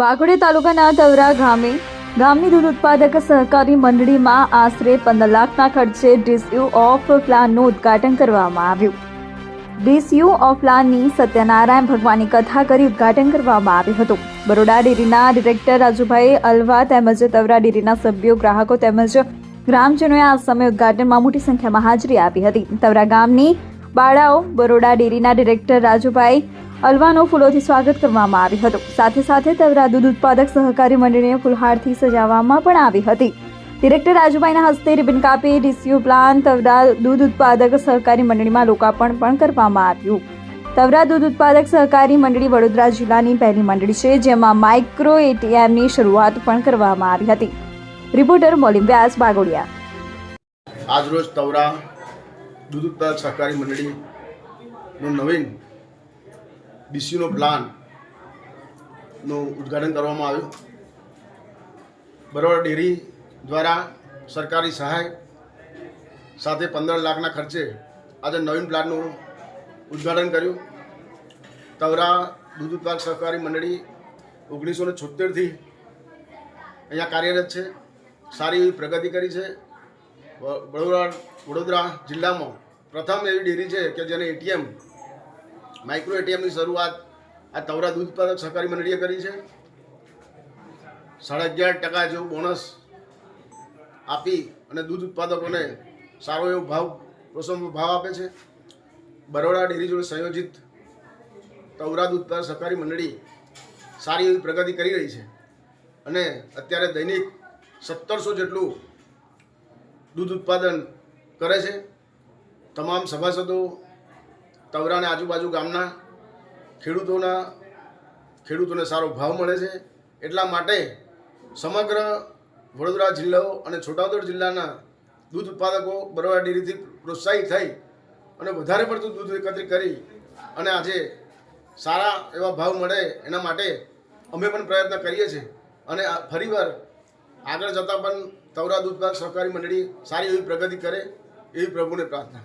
વાઘોડી તાલુકાના તવરા ગામે ગામની દૂધ ઉત્પાદક સહકારી મંડળીમાં આશરે પંદર લાખના ખર્ચે ડીસીયુ ઓફ પ્લાનનું ઉદ્ઘાટન કરવામાં આવ્યું. ડીસીયુ ઓફ પ્લાનની સત્યનારાયણ ભગવાનની કથા કરી ઉદ્ઘાટન કરવામાં આવ્યું હતું. બરોડા ડેરીના ડિરેક્ટર રાજુભાઈ અલવા તેમજ તવરા ડેરીના સભ્યો, ગ્રાહકો તેમજ ગ્રામજનોએ આ સમયે ઉદ્ઘાટનમાં મોટી સંખ્યામાં હાજરી આપી હતી. તવરા ગામની બાળાઓ બરોડા ડેરીના ડિરેક્ટર રાજુભાઈ અલવાનું ફૂલોથી સ્વાગત કરવામાં આવ્યું હતું. સાથે સાથે તવરા દૂધ ઉત્પાદક સહકારી મંડળીને ફૂલહારથી સજાવવામાં પણ આવી હતી. ડિરેક્ટર રાજુભાઈના હસ્તે રિબન કાપી રિસ્યુ પ્લાન, તવરા દૂધ ઉત્પાદક સહકારી મંડળીમાં લોકાર્પણ પણ કરવામાં આવ્યું. તવરા દૂધ ઉત્પાદક સહકારી મંડળી વડોદરા જિલ્લાની પહેલી મંડળી છે, જેમાં માઇક્રો એટીએમની શરૂઆત પણ કરવામાં આવી હતી. રિપોર્ટર મોલિમ વ્યાસ બાગોડિયા. આજરોજ તવરા દૂધ ઉત્પાદક સહકારી મંડળીનું નવીન ડીસીનો પ્લાનનું ઉદ્ઘાટન કરવામાં આવ્યું. બરોડા ડેરી દ્વારા સરકારી સહાય સાથે પંદર લાખના ખર્ચે આજે નવીન પ્લાનનું ઉદ્ઘાટન કર્યું. તવરા દૂધ ઉત્પાદક સહકારી મંડળી ઓગણીસો ને છોતેરથી અહીંયા કાર્યરત છે. સારી એવી પ્રગતિ કરી છે. વડોદરા વડોદરા જિલ્લામાં પ્રથમ એવી ડેરી છે કે જેને એટીએમ માઇક્રો એટીએમની શરૂઆત આ તવરા દૂધ ઉત્પાદક સહકારી મંડળીએ કરી છે. સાડા અગિયાર ટકા જેવું બોનસ આપી અને દૂધ ઉત્પાદકોને સારો એવો ભાવ પ્રોત્સાહન ભાવ આપે છે. બરોડા ડેરી જોડે સંયોજિત તવરા દૂધ ઉત્પાદક સહકારી મંડળી સારી એવી પ્રગતિ કરી રહી છે અને અત્યારે દૈનિક સત્તરસો જેટલું દૂધ ઉત્પાદન કરે છે. તમામ સભાસદો તવરા અને આજુબાજુ ગામના ખેડૂતોના ખેડૂતોને સારો ભાવ મળે છે. એટલા માટે સમગ્ર વડોદરા જિલ્લો અને છોટાઉદેપુર જિલ્લાના દૂધ ઉત્પાદકો બરોડા ડેરીથી પ્રોત્સાહિત થઈ અને વધારે પડતું દૂધ એકત્રિત કરી અને આજે સારા એવા ભાવ મળે એના માટે અમે પણ પ્રયત્ન કરીએ છીએ. અને ફરીવાર આગળ જતાં પણ તવરા દૂધ પાક સહકારી મંડળી સારી એવી પ્રગતિ કરે એવી પ્રભુને પ્રાર્થના.